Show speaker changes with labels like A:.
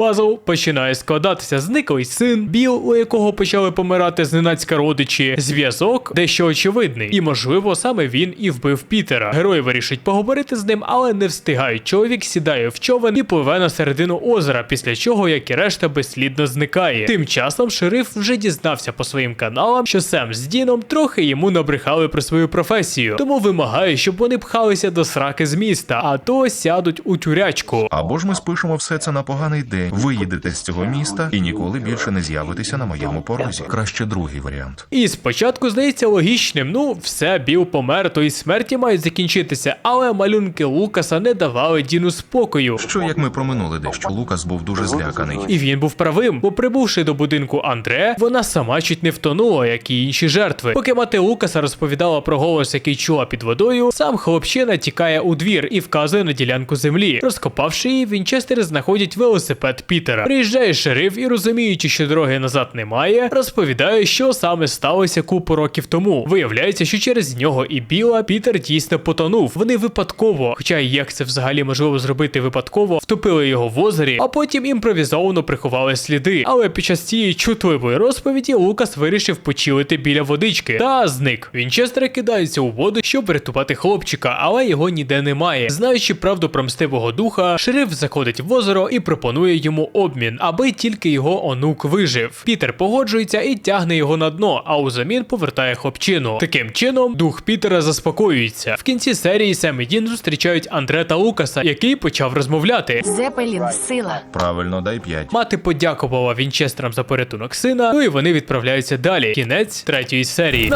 A: Пазл починає складатися. Зниклий син, Біл, у якого почали помирати зненацька родичі, зв'язок дещо очевидний, і можливо саме він і вбив Пітера. Герої вирішують поговорити з ним, але не встигають. Чоловік сідає в човен і пливе на середину озера, після чого, як і решта, безслідно зникає. Тим часом шериф вже дізнався по своїм каналам, що Сем з Діном трохи йому набрехали про свою професію, тому вимагає, щоб вони пхалися до сраки з міста, а то сядуть у тюрячку.
B: Або ж ми спишемо все це на поганий день, виїдете з цього міста і ніколи більше не з'явитеся на моєму порозі. Краще другий варіант.
A: І спочатку здається логічним, ну все, Біл помер, то і смерті мають закінчитися, але малюнки Лукаса не давали Діну спокою.
B: Що як ми проминули дещо? Лукас був дуже зляканий.
A: І він був правим, бо прибувши до будинку Андре, вона сама чуть не втонула, як і інші жертви. Поки мати Лукаса розповідала про голос, який чула під водою, сам хлопчина тікає у двір і вказує на ділянку землі. Розкопавши її, Вінчестери знаходять велосипед Пітера. Приїжджає шериф і, розуміючи, що дороги назад немає, розповідає, що саме сталося купу років тому. Виявляється, що через нього і Біла Пітер дійсно потонув. Вони випадково, хоча як це взагалі можливо зробити випадково, втопили його в озері, а потім імпровізовано приховали сліди. Але під час цієї чутливої розповіді Лукас вирішив почилити біля водички та зник. Вінчестери кидаються у воду, щоб врятувати хлопчика, але його ніде немає. Знаючи правду про мстивого духа, шериф заходить в озеро і пропонує йому обмін, аби тільки його онук вижив. Пітер погоджується і тягне його на дно, а узамін повертає хлопчину. Таким чином, дух Пітера заспокоюється. В кінці серії Сем і Дін зустрічають Андре та Лукаса, який почав розмовляти.
C: Зепелін, сила.
B: Правильно, дай п'ять.
A: Мати подякувала Вінчестерам за порятунок сина, ну і вони відправляються далі. Кінець третьої серії.